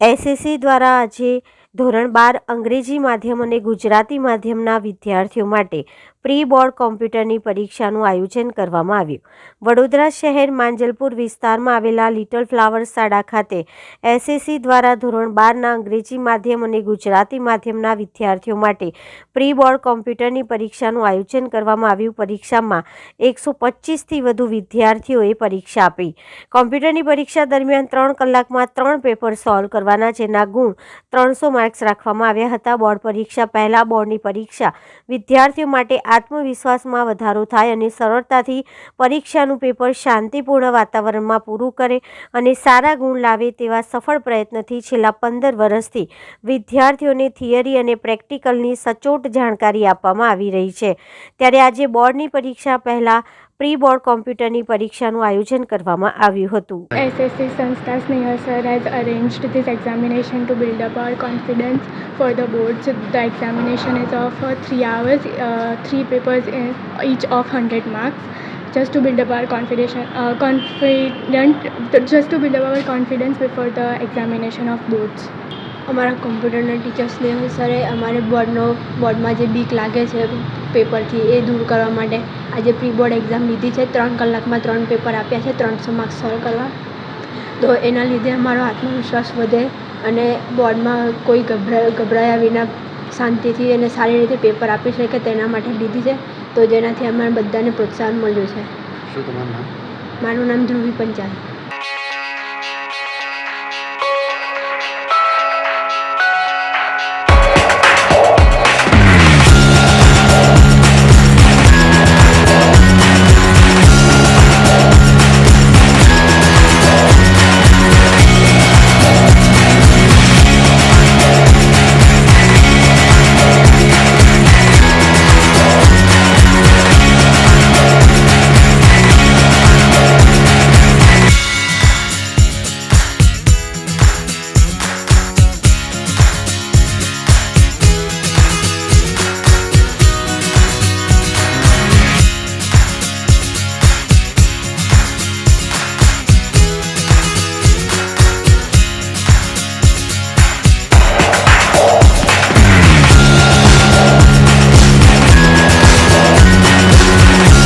SSC દ્વારા આજે ધોરણ બાર અંગ્રેજી માધ્યમ અને ગુજરાતી માધ્યમના વિદ્યાર્થીઓ માટે પ્રી બોર્ડ કોમ્પ્યુટરની પરીક્ષાનું આયોજન કરવામાં આવ્યું. વડોદરા શહેર માંજલપુર વિસ્તારમાં આવેલા લિટલ ફ્લાવર શાળા ખાતે એસએસસી દ્વારા ધોરણ બારના અંગ્રેજી માધ્યમ અને ગુજરાતી માધ્યમના વિદ્યાર્થીઓ માટે પ્રી બોર્ડ કોમ્પ્યુટરની પરીક્ષાનું આયોજન કરવામાં આવ્યું. પરીક્ષામાં એકસો પચીસથી વધુ વિદ્યાર્થીઓએ પરીક્ષા આપી. કોમ્પ્યુટરની પરીક્ષા દરમિયાન ત્રણ કલાકમાં ત્રણ પેપર સોલ્વ કરવાના, જેના ગુણ ત્રણસો માર્ક્સ રાખવામાં આવ્યા હતા. બોર્ડ પરીક્ષા પહેલાં, બોર્ડની પરીક્ષા વિદ્યાર્થીઓ માટે આત્મવિશ્વાસમાં વધારો થાય અને સરળતાથી પરીક્ષાનું પેપર શાંતિપૂર્ણ વાતાવરણમાં પૂરું કરે અને સારા ગુણ લાવે તેવા સફળ પ્રયત્નથી છેલ્લા પંદર વર્ષથી વિદ્યાર્થીઓને થિયરી અને પ્રેક્ટિકલની સચોટ જાણકારી આપવામાં આવી રહી છે. ત્યારે આજે બોર્ડની પરીક્ષા પહેલાં પ્રી બોર્ડ કોમ્પ્યુટરની પરીક્ષાનું આયોજન કરવામાં આવ્યું હતું sir has arranged this examination to build up our confidence for the boards. The examination is of uh, three hours, uh, three papers in, each of 100 marks. Just to build up our confidence, uh, confident, just to build up our confidence before the examination of boards. અમારા કોમ્પ્યુટરના teacher Snehal સરે અમારે બોર્ડનો બોર્ડમાં જે બીક લાગે છે પેપરથી એ દૂર કરવા માટે આજે પ્રી બોર્ડ એક્ઝામ લીધી છે. ત્રણ કલાકમાં ત્રણ પેપર આપ્યા છે ત્રણસો માર્ક્સ સોલ્વ કરવા. તો એના લીધે અમારો આત્મવિશ્વાસ વધે અને બોર્ડમાં કોઈ ગભરા ગભરાયા વિના શાંતિથી અને સારી રીતે પેપર આપી શકે તેના માટે લીધી છે. તો જેનાથી અમારે બધાને પ્રોત્સાહન મળ્યું છે. શું તમારું નામ? મારું નામ ધ્રુવી પંચાલ.